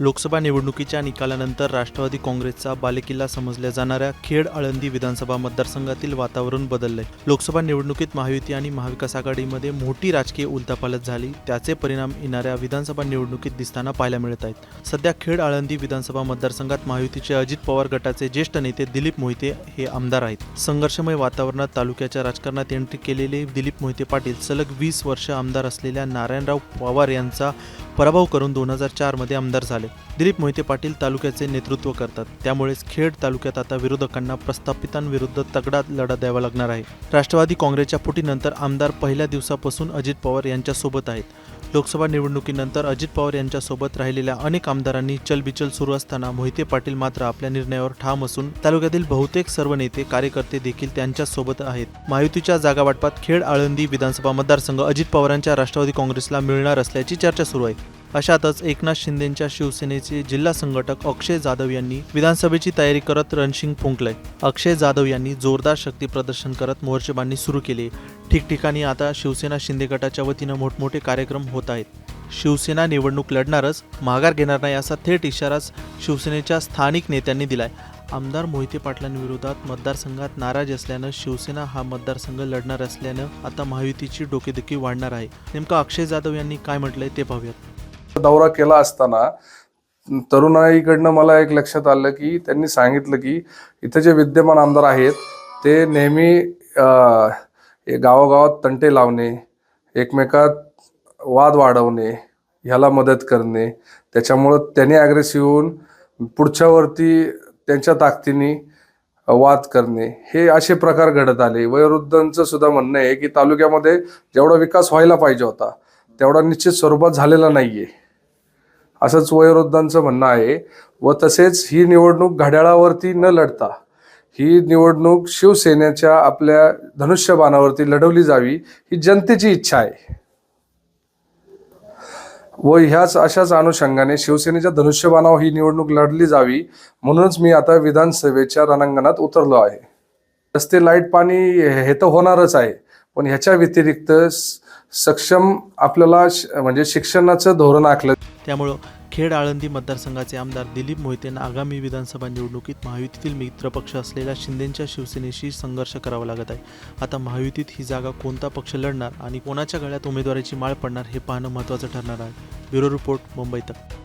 लोकसभा निवडणुकीच्या निकालानंतर राष्ट्रवादी काँग्रेसचा बालेकिल्ला समजल्या जाणाऱ्या खेड आळंदी विधानसभा मतदारसंघातील वातावरण बदललंय. लोकसभा निवडणुकीत महायुती आणि महाविकास आघाडीमध्ये मोठी राजकीय उलथापालथ झाली. त्याचे परिणाम येणाऱ्या विधानसभा निवडणुकीत दिसताना पाहायला मिळत आहेत. सध्या खेड आळंदी विधानसभा मतदारसंघात महायुतीचे अजित पवार गटाचे ज्येष्ठ नेते दिलीप मोहिते हे आमदार आहेत. संघर्षमय वातावरणात तालुक्याच्या राजकारणात एंट्री केलेले दिलीप मोहिते पाटील सलग वीस वर्ष आमदार असलेल्या नारायणराव पवार यांचा पराभव करून दोन हजार चारमध्ये आमदार झाले. दिलीप मोहिते पाटील तालुक्याचे नेतृत्व करतात. त्यामुळेच खेड तालुक्यात आता विरोधकांना प्रस्थापितांविरुद्ध तगडा लढा द्यावा लागणार आहे. राष्ट्रवादी काँग्रेसच्या फुटीनंतर आमदार पहिल्या दिवसापासून अजित पवार यांच्यासोबत आहेत. लोकसभा निवडणुकीनंतर अजित पवार यांच्यासोबत राहिलेल्या अनेक आमदारांनी चलबिचल सुरू असताना मोहिते पाटील मात्र आपल्या निर्णयावर ठाम असून तालुक्यातील बहुतेक सर्व नेते कार्यकर्ते देखील त्यांच्यासोबत आहेत. महायुतीच्या जागा वाटपात खेड आळंदी विधानसभा मतदारसंघ अजित पवारांच्या राष्ट्रवादी काँग्रेसला मिळणार असल्याची चर्चा सुरू आहे. अशातच एकनाथ शिंदेच्या शिवसेनेचे जिल्हा संघटक अक्षय जाधव यांनी विधानसभेची तयारी करत रणशिंग फुंकलंय. अक्षय जाधव यांनी जोरदार शक्ती प्रदर्शन करत मोर्चेबांधणी सुरू केली. ठिकठिकाणी आता शिवसेना शिंदे गटाच्या वतीनं मोठमोठे कार्यक्रम होत आहेत. शिवसेना निवडणूक लढणारच माघार घेणार नाही असा थेट इशाराच शिवसेनेच्या स्थानिक नेत्यांनी दिलाय. आमदार मोहिते पाटलांविरोधात मतदारसंघात नाराज असल्यानं शिवसेना हा मतदारसंघ लढणार असल्यानं आता महायुतीची डोकेदुखी वाढणार आहे. नेमकं अक्षय जाधव यांनी काय म्हटलंय ते पाहूयात. दौरा केला असताना तरुणाईकडनं मला एक लक्षात आलं की त्यांनी सांगितलं की इथं जे विद्यमान आमदार आहेत ते नेहमी अं, गावागावात तंटे लावणे एकमेकात वाद वाढवणे ह्याला मदत करणे त्याच्यामुळं त्यांनी ॲग्रेसिव्ह होऊन पुढच्यावरती त्यांच्या ताकदीने वाद करणे हे असे प्रकार घडत आले. वयोवृद्धांचं सुद्धा म्हणणं आहे की तालुक्यामध्ये जेवढा विकास व्हायला पाहिजे होता तेवढा निश्चित स्वरूपात झालेला नाही आहे असंच वयोवृद्धांचं म्हणणं आहे. व तसेच ही निवडणूक घड्याळावरती न लढता ही निवडणूक शिवसेनेच्या आपल्या धनुष्यबाणावरती लढवली जावी ही जनतेची इच्छा आहे. व ह्याच अशाच अनुषंगाने शिवसेनेच्या धनुष्यबाणावर ही निवडणूक लढली जावी म्हणूनच मी आता विधानसभेच्या रणांगणात उतरलो आहे. रस्ते लाइट पाणी हे तर होणारच आहे पण ह्याच्या व्यतिरिक्त सक्षम आपल्याला म्हणजे शिक्षणाचं धोरण आखलं त्यामुळं खेड आळंदी मतदारसंघाचे आमदार दिलीप मोहितेंना आगामी विधानसभा निवडणुकीत महायुतीतील मित्रपक्ष असलेल्या शिंदेच्या शिवसेनेशी संघर्ष करावा लागत आहे. आता महायुतीत ही जागा कोणता पक्ष लढणार आणि कोणाच्या गळ्यात उमेदवाराची माळ पडणार हे पाहणं महत्त्वाचं ठरणार आहे. ब्युरो रिपोर्ट मुंबई तक.